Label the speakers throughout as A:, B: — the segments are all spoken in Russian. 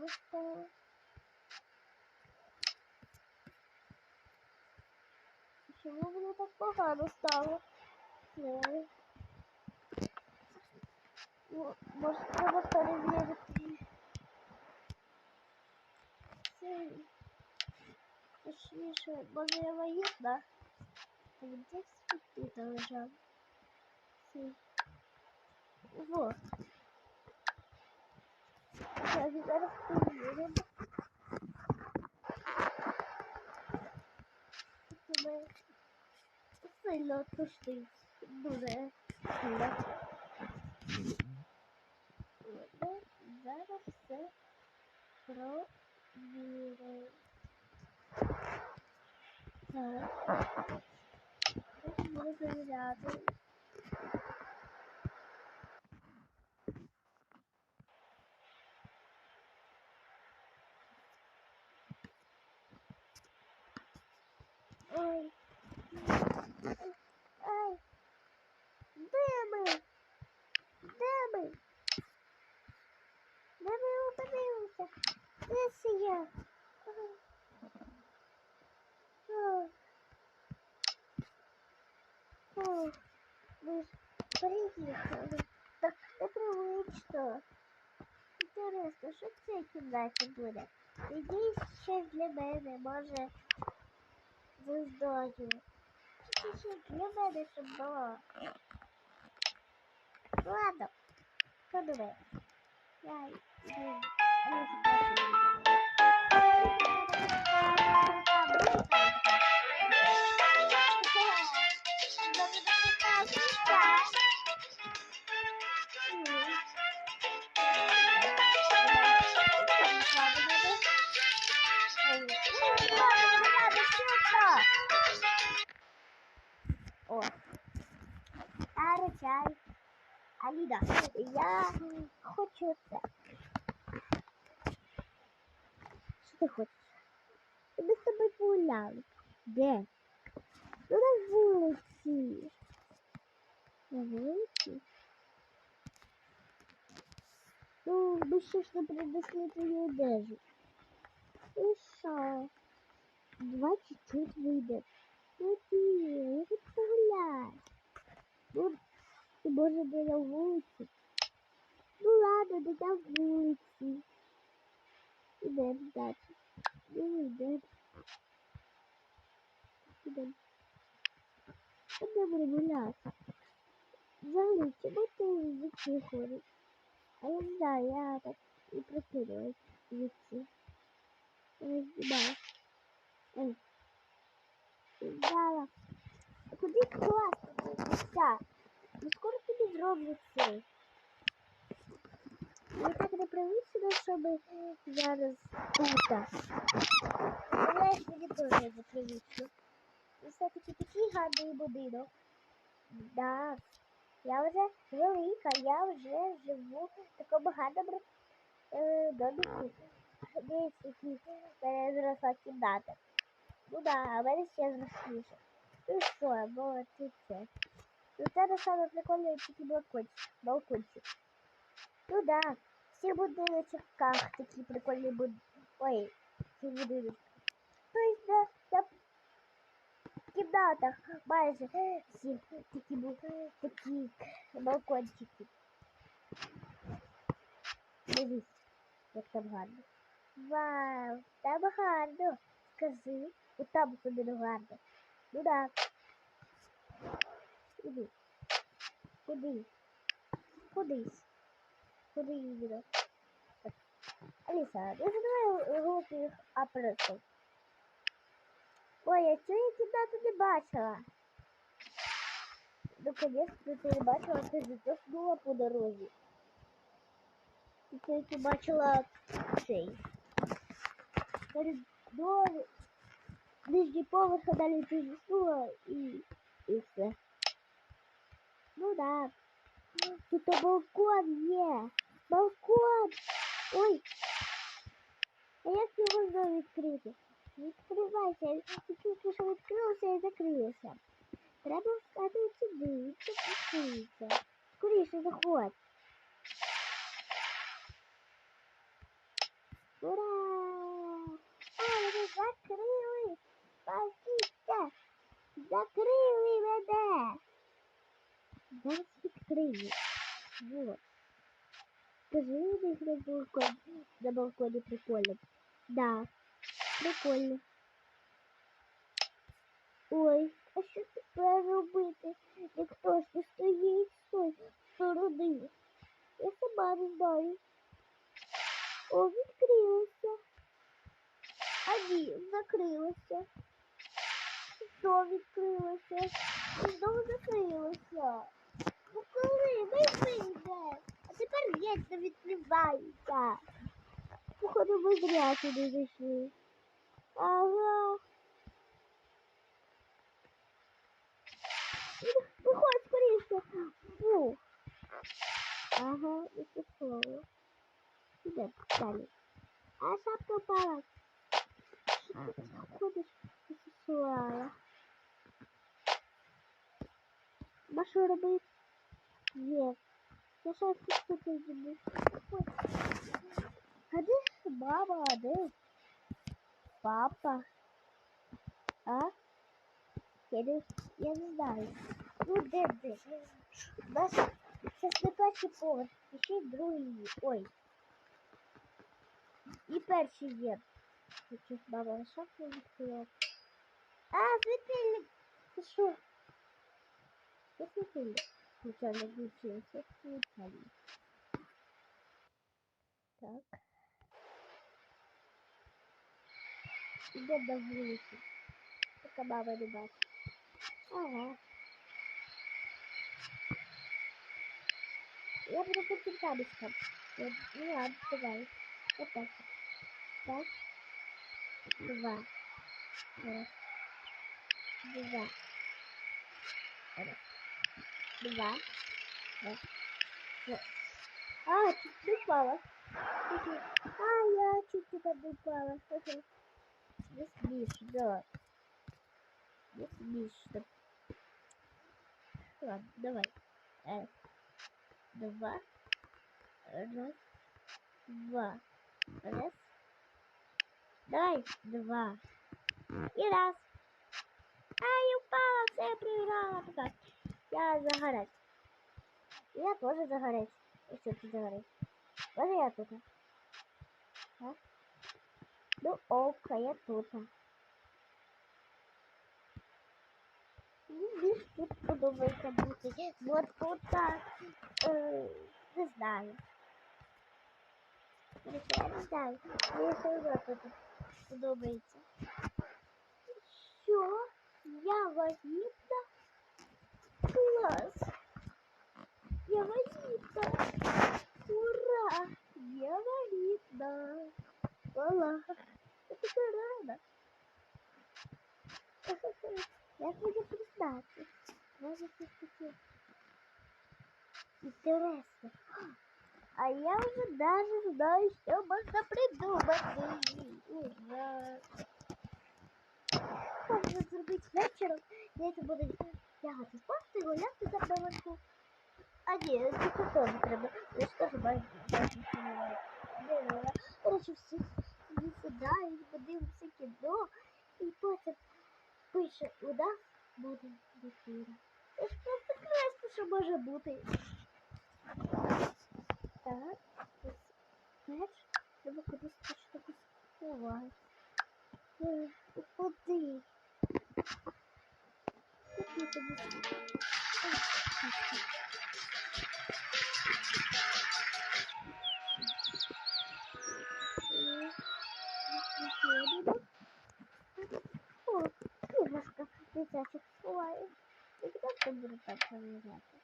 A: погано стало. Чому мені так погано стало? Не знаю. Ну, може, треба перевірити. Це... Точніше, може я вагітна? А де тут лежав? Цей. Вот. Arkadaşlar biz arasını yiyelim. Kısayla oturtuyuz buraya. Şimdi. Burada zarafse pro bire. Burada böyle lazım. Ой. Ай. Де ми? Де ми? Де ми опинилися? Де це я? Ай. Ой. Ой. Ми ж приїхали. Так непривично. Інтересно, що в цій кімнаті буде? Надіюсь, щось для мене, може, звездою. Для мене щоб було? Ну, Ладно, подумай. Я йду. Я О, Ара, чай. Аліда, я хочу це. Що ти хочеш? Ми з тобою погуляли. Де? Ну на вулиці. На вулиці? Ну, ми ще ж не принесли твою одежу. І що? Два чуть-чуть вийде. Ну ти, я хочу погуляти. Ну, ти може не на вулиці. Ну ладно, не на вулиці. Ідемо далі. Ну, йдемо. Ідемо. Ідемо гуляти. Взагалі, чому ти звідси ходиш? А я не знаю, я так і прикидаюсь звідси. Я не знаю. Ей. Зала. Куди класно місця? Ну скоро тобі зроблять це. Я так не привична, щоб зараз тут. Знаєш, мені теж не привично. Все-таки такий гарний будинок. Да. Я вже велика, я вже живу в такому гарному е, доміку. Дивіться, який в мене зросла кімната. Ну да, а в мене ще зросніше. Ну що, молодці це. Ну це на саме прикольне тільки балкончик. балкончик. Ну да, всі будиночках такі прикольні буд... Ой, ці будиночки. Тобто на, на кімнатах майже всі такі, бу- такі балкончики. Дивись, як там гарно. Вау, там гарно. Скажи, от там особливо гарно. Ну да. Іди. Куди? Кудись. Куди іменно? Так. Аліса, не задавай глупих апаратів. Ой, я цю я кімнату не бачила. Наконец-то ти не бачила, ти ж заснула по дорозі. Ти тільки бачила цей. Коридор, нижній поверх, а далі ти заснула і, і все. Ну да. Тут балкон є. Балкон. Ой. А як його знову відкрити? Відкривайся. Я тільки що відкрився і закрився. Треба встати сюди. і Тут відкриється. Скоріше заходь. Ура! Спасіться! Закрили мене! Зараз відкрию. Вот. Скажи, у них на балконе, на балконе прикольно. Да, прикольно. Ой, а що тепер робити? Ніхто ж не стоїть з тої сторони. Я сама не знаю. О, відкрилося. А ні, закрилося. Знову відкрилося. І знову закрилося. Ну коли ми вийде? А тепер геть не відкривається. Походу, ми зря туди зайшли. Ага. Ну, Виходь скоріше. Фу. Ага, і це слово. Іде далі. А шапка впала. Що ти тут ходиш? Сексуала. А що робити? Є. Я щас тут тут буду. А де ж баба, а де папа? А? Я не, я не знаю. Ну де де? Наш зараз не перший поверх, і ще й другий. Ой. І перший є. Хочу баба на шахту відкрила. А, світильник! Ти що? Що світильник? Случайно включился. Случайно. Так. Іде до вулиці. Така баба не бачить. Ага. Я буду по цікавичкам. Ну ладно, давай. Вот так. Так. Два. Раз. Два. Раз. Два. Раз. Вот. А, чуть упала. А, я чуть-чуть не упала. Здесь меньше, да. Здесь меньше. Ладно, давай. Раз. Два. Раз. Два. Раз. Давай. Два. И раз. Ай, упала, все проиграла. Пока. Я загорать. Я тоже загорать. И что ты загорать? Тоже я тут. А? Ну ок, а я тут. Мені тут подобається бути. Бо тут е, не знаю. Короче, я не знаю. Мені все одно тут Подобається. Що? Я вагітна? Клас! Я вагітна! Ура! Я вагітна! Ура! Я така рада! Як мені признати? Може щось таке інтересне. А я вже даже знаю, що можна придумати. Ура! Можна зробити вечором. Діти будуть лягати спати, гуляти за наверху. А ні, це теж треба. Я ж теж бачу, бачу, Коротше, всі всі сідають, подивимося кіно, і потім пише, у нас буде дитина. Це ж просто краще, що може бути. Так, ось, знаєш, треба кудись хоч таку сховати. Е, Куди? Куди тобі? Ой, так. О, іграшка дитячих сховаю. І так це буде так виглядати.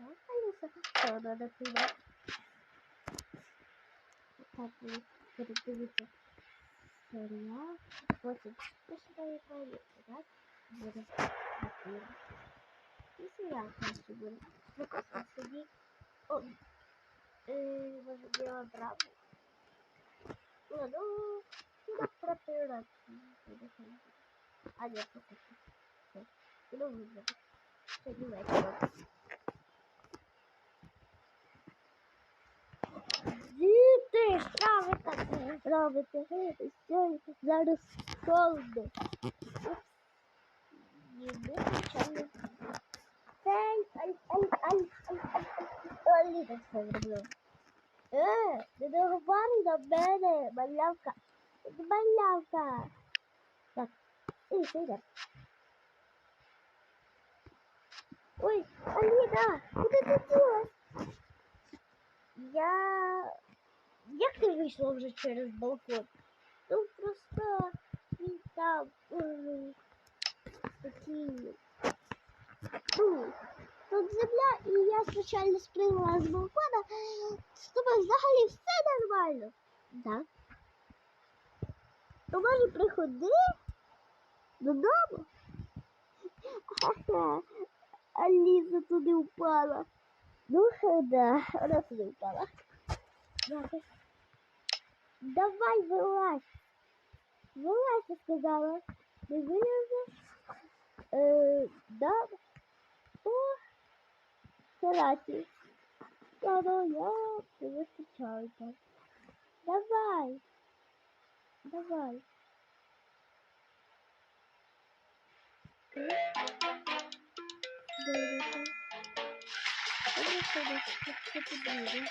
A: Não vai usar toda da primeira. Tá bem, ele tem que serial. Vou você deixar aí pra ele, tá? Vou aqui. E se ela tá segura? Não consegui. Oh. Eu vou jogar ela brava. Mano, não dá pra ter aqui. Olha, eu tô com. Eu não vou jogar. Cheguei o Xbox. Дід що ви так робите? Що зараз холодно. Ніби нічого не Ей, ай, ай, ай, ай, ай, ай. Аліна це зробила. Е, не договарюй на мене, малявка. Малявка. Так, і сиди. Ой, Аліна, куди ти ділась? Я... Як ти вийшла вже через балкон? Ну, просто він там ой, такий... Тут земля, і я случайно спригнула з балкона. З тобою взагалі все нормально. Так. То може приходи додому? Ха-ха. Аліса туди впала. Ну, да, вона туди впала. Давай. Давай, вилазь. Вилазь, я сказала. Не вилазиш? Е, да. О. Ладно, я тебе встречаю там. Давай. Давай. Добре. Добре, добре,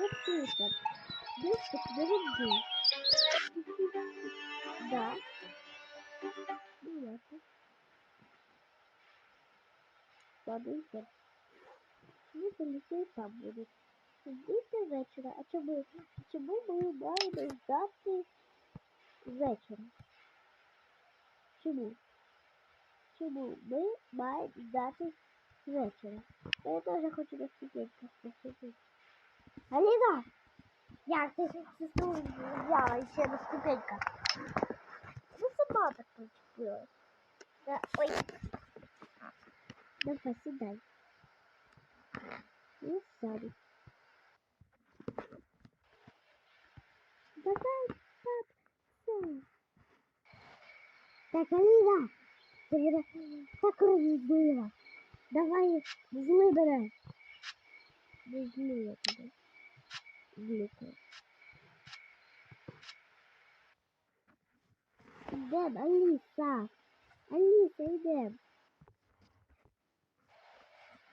A: що ти буде? Ну, тихо. Дышка, подожди. Да. Ну, ясно. Ладно, идем. Ну, полетей там будет. Ждите вечора. А чому? Чому ми маємо ждати вечора? Чому? Чому ми маємо ждати вечора? Я теж хочу на ступеньках посидіти. Аліна! Як ти сестру взяла ще на ступеньках? Ну сама так почепила. Да, ой. Давай, сідай. Ну, сяду. Давай, так, все. Так, Аліна, ти мене так розбила. Давай, зли бере. Не зли я тебе. Зліка. Йдем, Аліса. Аліса, йдем.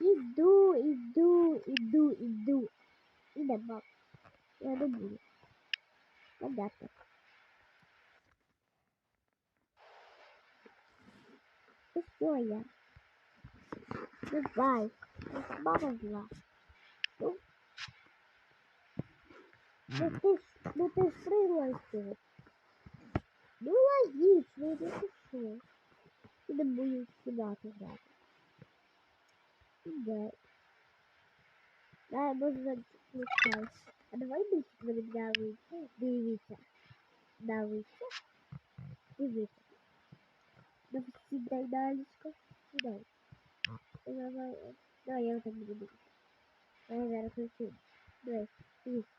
A: Іду, іду, іду, іду. Ідем, баб. Я не буду. Понятно. И что я? Давай. Мама зла. ну ты, ж- ну ты спрыгнула Ну логично, ну ты что? И не буду сюда играть. Да. Да, можно включать. А давай быстро давай. Дивіться. Дивіться. Дивіться. Давай сідай дальше. Сідай. Давай. Давай, я вот так буду думати. Давай зараз включу. Давай, дивіться.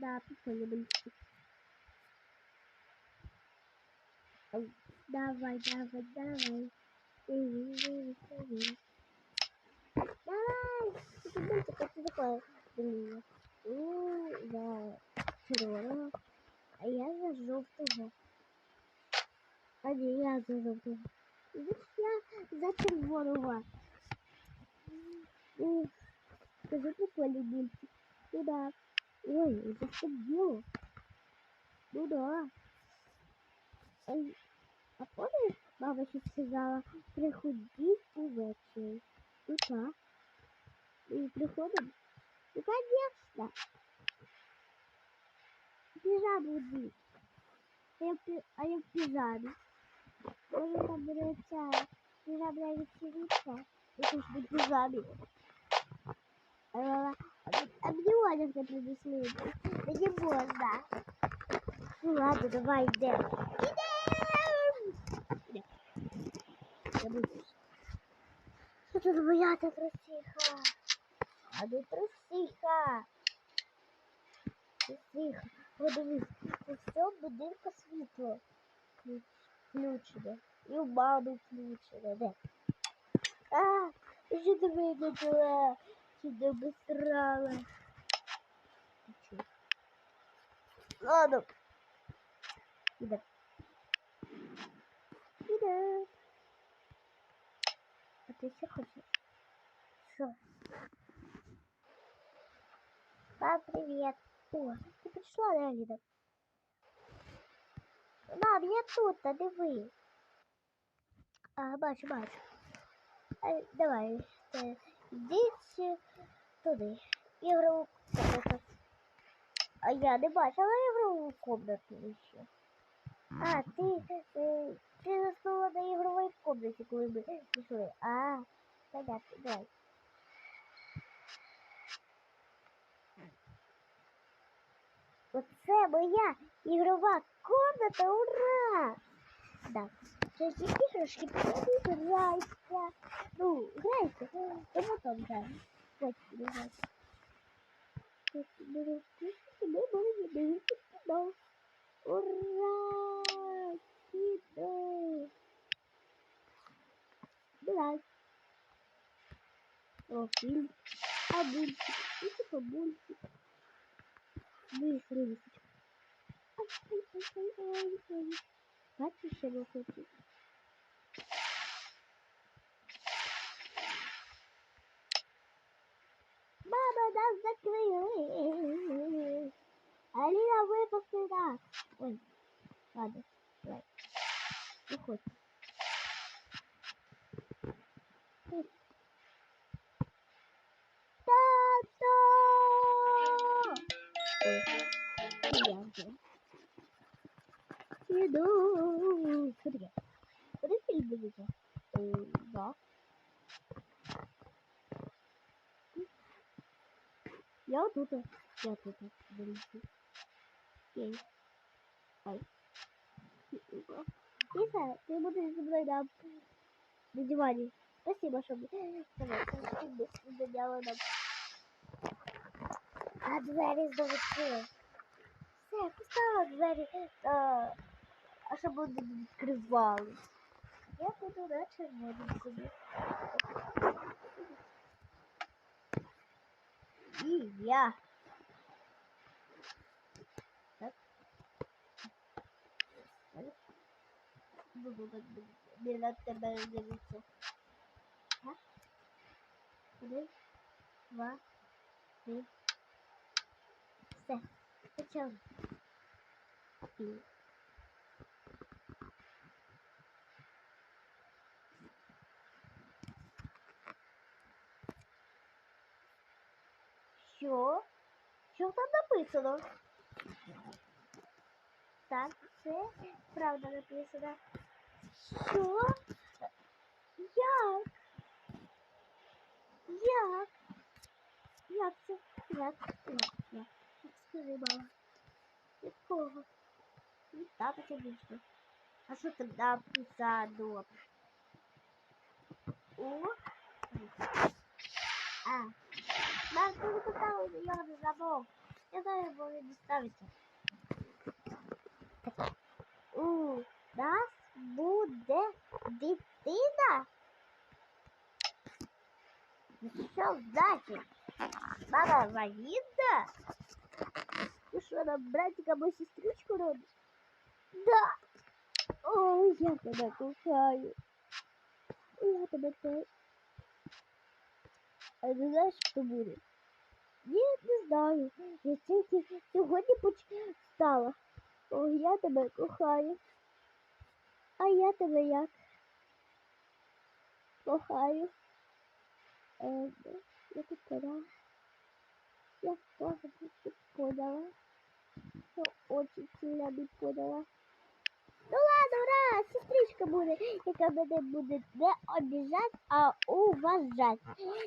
A: Да, прикольно. Ау. Давай, давай, давай. Дивись, дивись. Давай! Это такое. Блин. У, за червоного. А я за жовтого. А не я за. Видиш, я за червоного. Скажи прикольный мультик. Ну да. Ой, это что дело? Ну да. Ой, а помнишь, мама еще сказала, приходить увечері. Ну так. И приходим? Ну, конечно. Пижаму одеть. А я, а я в пижаме. Может, там берется пижамная вечеринка? Это ж не в пижаме. А, а мне Оленька принесли. Да не можно. Ну ладно, давай идем. Идем! Идем. Я буду. Що тут бояти трусиха? А не трусиха. Трусиха. Подивись, у всьому будинку світло ключ- включене. І в маму включене. Де? А, Що ти виключила? Чи ти обісрала? Ти чо? Ладно. Іде. Іде. А ти що хочеш? Що? Мам, привет. О, ти прийшла, да, Ліда? Мам, я тут, та диви. А, бачу, бачу. А, давай, е, йдіть туди. Ігрову комнату. А я не бачила ігрову комнату ще. А, ти, ти заснула на ігровій комнаті, коли ми пішли. А, понятно, давай. Оце моя ігрова комната, ура! Да. Це ці іграшки тобі грайся. Ну, грайся, тому там грайся. Ось, не грайся. Ось, не грайся. Ми будемо дивитися кіно. Ура! Кіно! Давай. О, фильм. А мультик. Это по мультик. Ну и рыбочка. Ай-ай-ай-ай-ай. Бачиш, що я хочу? Мама, нас закрыли. Алина, выпусти нас. Ой, ладно, давай. Выходь. Тато! Ой, я вже. Іду. Що таке? Куди фільм дивиться? Е, да. Я тут. Я тут. Дивіться. Окей. Ай. Лиса, ты будешь со мной на, на диване. Спасибо, что мне заняла нам. А двері знову відкрили. Все, поставила двері, а, а щоб вони не відкривали. Я буду на червоному собі. І я. Так. Буду так не на тебе дивитися. Так. Один, два, три. Все, почали. І Що? Що там написано? Так, це правда написано. Що? Як? Як? Як це? Як? Як? Як? Скажи, мама. Якого? Ну, так, конечно. А що там написано? О. А. Мам, ти не поставила його на замок. Я знаю, він не ставиться. У нас буде дитина? Що значить? Мама вагітна? Ти що, нам братика або сестричку робиш? Да. Ой, я тебе кохаю. Я тебе теж. А не знаєш, що буде? Ні, не знаю. Я тільки сьогодні поч- встала. Ой, я тебе кохаю. А я тебе як? Кохаю. Е, я тут поняла. Я тоже тут поняла. Ну, очень сильно не поняла. Ну ладно, ура, сестричка буде, яка мене буде не обіжати, а уважати.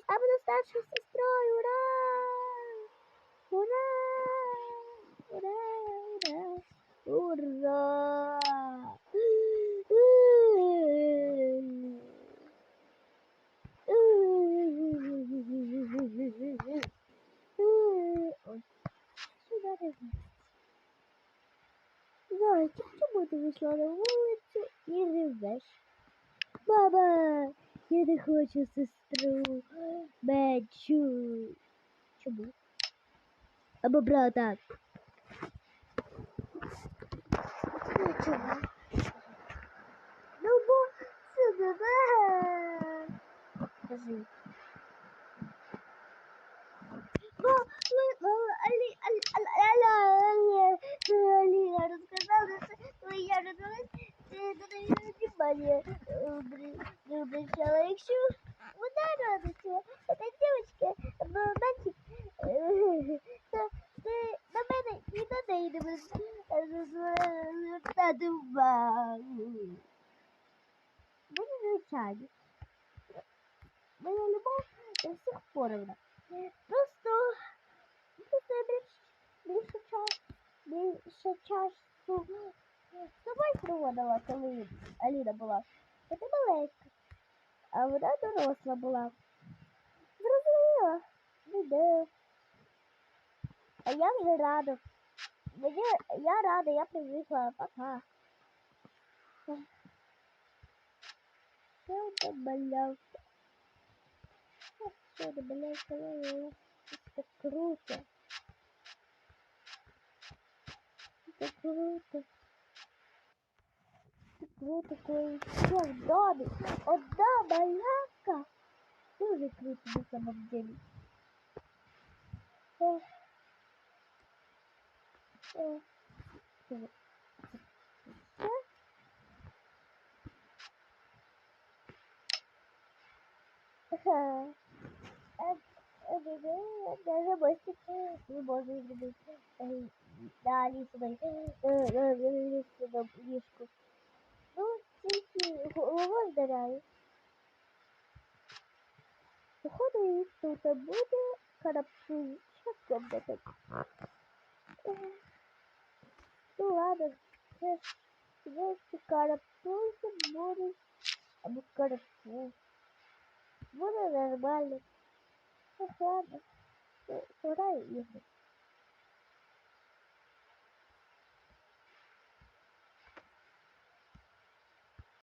A: Я буду старшою сестрою, ура! Ура! Ура! Ура! Ура! Ой, сюди не Зайчик, чому ти вийшла на вулицю і ревеш? Мама, Я не хочу сестру. Мечу. Чому? Або брата. Ну, чому? Ну, бо це не те. Скажи. Бо ви- бо Алі- Алі- Алі- Алі- Алі- Аліна розказала, що я родилась, ти на неї внимання не обращала. Якщо вона родиться, эта девочка, мальчик, е, то ти на мене і на неї не будеш звертати увагу. Буде звичайно. Моя любов до всіх поровна. Просто, просто я більш, більше час, більше часу з тобою проводила, коли Аліна була. Та ти маленька, а вона доросла була. Ну да. А я вже рада. Мені, я рада, я привикла. Пока. Що там малявка? Що там малявка? Это круто. Это круто. Круто, коли все в домі. Одна малявка. Дуже круто на самом деле. Эх. Эх. Всё. Всё. Ага. Э, э, э, э, Даже больше не можно зробити. Е, Далі сюди. Головою вдаряю. Походу, їх тут буде карапуз. Що комната? Ну ладно, це если карапуз буде або карапуз. Буде нормально. Ах, ладно. Пора їхати.